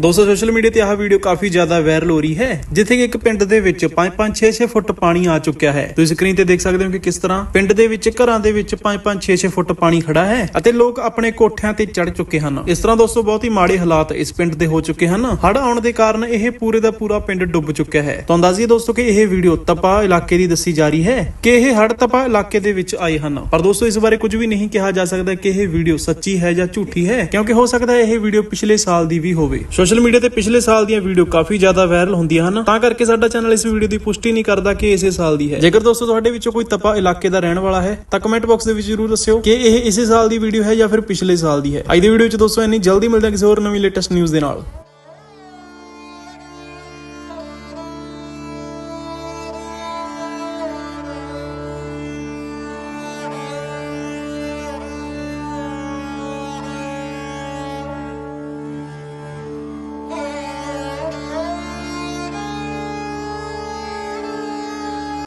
ਦੋਸਤੋ social media ਤੇ ਆਹ ਵੀਡੀਓ ਕਾਫੀ ਜ਼ਿਆਦਾ ਵਾਇਰਲ ਹੋ ਰਹੀ ਹੈ, ਜਿੱਥੇ ਕਿ ਇੱਕ ਪਿੰਡ ਦੇ ਵਿੱਚ 5-5 6-6 ਫੁੱਟ ਪਾਣੀ ਆ ਚੁੱਕਿਆ ਹੈ। ਤੁਸੀਂ ਸਕਰੀਨ ਤੇ ਦੇਖ ਸਕਦੇ ਹੋ ਕਿ ਕਿਸ ਤਰ੍ਹਾਂ ਪਿੰਡ ਦੇ ਵਿੱਚ, ਘਰਾਂ ਦੇ ਵਿੱਚ 5-5 6-6 ਫੁੱਟ ਪਾਣੀ ਖੜਾ ਹੈ ਅਤੇ ਲੋਕ ਆਪਣੇ ਕੋਠਿਆਂ ਤੇ ਚੜ ਚੁੱਕੇ ਹਨ। ਇਸ ਤਰ੍ਹਾਂ ਦੋਸਤੋ, ਬਹੁਤ ਹੀ ਮਾੜੇ ਹਾਲਾਤ ਇਸ ਪਿੰਡ ਦੇ ਹੋ ਚੁੱਕੇ ਹਨ। ਹੜ੍ਹ ਆਉਣ ਦੇ ਕਾਰਨ ਇਹ ਪੂਰੇ ਦਾ ਪੂਰਾ ਪਿੰਡ ਡੁੱਬ ਚੁੱਕਿਆ ਹੈ। ਤਾਂ ਅੰਦਾਜ਼ੀਏ ਦੋਸਤੋ ਕਿ ਇਹ ਵੀਡੀਓ ਤਪਾ ਇਲਾਕੇ ਦੀ ਦੱਸੀ ਜਾ ਰਹੀ ਹੈ ਕਿ ਇਹ ਹੜ ਤਪਾ ਇਲਾਕੇ ਦੇ ਵਿੱਚ ਆਏ ਹਨ। ਪਰ ਦੋਸਤੋ, ਇਸ ਬਾਰੇ ਕੁਝ ਵੀ ਨਹੀਂ ਕਿਹਾ ਜਾ ਸਕਦਾ ਕਿ ਇਹ ਵੀਡੀਓ ਸੱਚੀ ਹੈ ਜਾਂ ਝੂਠੀ ਹੈ, ਕਿਉਂਕਿ ਹੋ ਸਕਦਾ ਹੈ ਇਹ ਵੀਡੀਓ ਪਿਛਲੇ ਸਾਲ ਦੀ ਵੀ ਹੋਵੇ। ਸੋਸ਼ਲ ਮੀਡੀਆ ਤੇ ਪਿਛਲੇ ਸਾਲ ਦੀਆਂ ਵੀਡੀਓ ਕਾਫੀ ਜ਼ਿਆਦਾ ਵਾਇਰਲ ਹੁੰਦੀਆਂ ਹਨ। ਤਾਂ ਕਰਕੇ ਸਾਡਾ ਚੈਨਲ ਇਸ ਵੀਡੀਓ ਦੀ ਪੁਸ਼ਟੀ ਨਹੀਂ ਕਰਦਾ ਕਿ ਇਸੇ ਸਾਲ ਦੀ ਹੈ। ਜੇਕਰ ਦੋਸਤੋ ਤੁਹਾਡੇ ਵਿੱਚੋਂ ਕੋਈ ਤਪਾ ਇਲਾਕੇ ਦਾ ਰਹਿਣ ਵਾਲਾ ਹੈ, ਤਾਂ ਕਮੈਂਟ ਬਾਕਸ ਦੇ ਵਿੱਚ ਜਰੂਰ ਦੱਸਿਓ ਕਿ ਇਹ ਇਸੇ ਸਾਲ ਦੀ ਵੀਡੀਓ ਹੈ ਜਾਂ ਫਿਰ ਪਿਛਲੇ ਸਾਲ ਦੀ ਹੈ। ਅੱਜ ਦੀ ਵੀਡੀਓ ਵਿੱਚ ਦੋਸਤੋ ਇੰਨੀ ਜਲਦੀ ਮਿਲਦੇ ਹਾਂ ਕਿਸੇ ਹੋਰ ਨਵੀਂ ਲੇਟੈਸਟ ਨਿਊਜ਼ ਦੇ ਨਾਲ।